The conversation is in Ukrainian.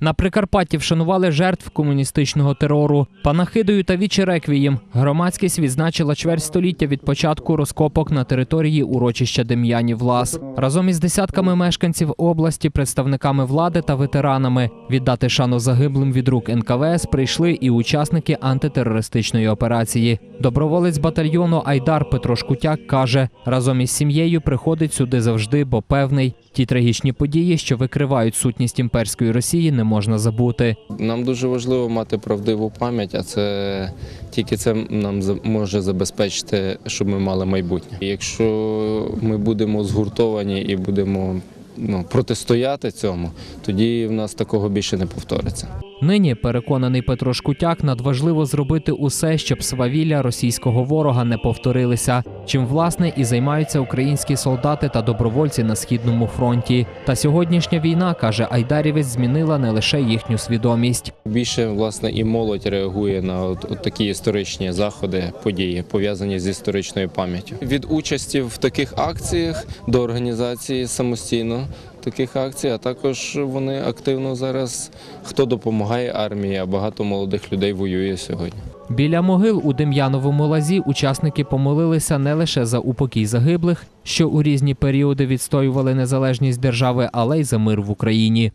На Прикарпатті вшанували жертв комуністичного терору. Панахидою та вічі реквієм громадськість відзначила чверть століття від початку розкопок на території урочища Дем'янів Лас. Разом із десятками мешканців області, представниками влади та ветеранами віддати шану загиблим від рук НКВС прийшли і учасники антитерористичної операції. Доброволець батальйону Айдар Петро Шкутяк каже, разом із сім'єю приходить сюди завжди, бо певний, ті трагічні події, що викривають сутність імперської Росії, не можна забути. Нам дуже важливо мати правдиву пам'ять, а це тільки це нам може забезпечити, щоб ми мали майбутнє. Якщо ми будемо згуртовані і будемо ну, протистояти цьому, тоді в нас такого більше не повториться. Нині переконаний Петро Шкутяк надважливо зробити усе, щоб свавілля російського ворога не повторилися, чим власне і займаються українські солдати та добровольці на східному фронті. Та сьогоднішня війна каже Айдарівець змінила не лише їхню свідомість. Більше власне і молодь реагує на от, от такі історичні заходи, події, пов'язані з історичною пам'яттю. Від участі в таких акціях до організації самостійно таких акцій, а також вони активно зараз хто допомагає армії, а багато молодих людей воює сьогодні. Біля могил у Дем'яновому лазі учасники помолилися не лише за упокій загиблих, що у різні періоди відстоювали незалежність держави, але й за мир в Україні.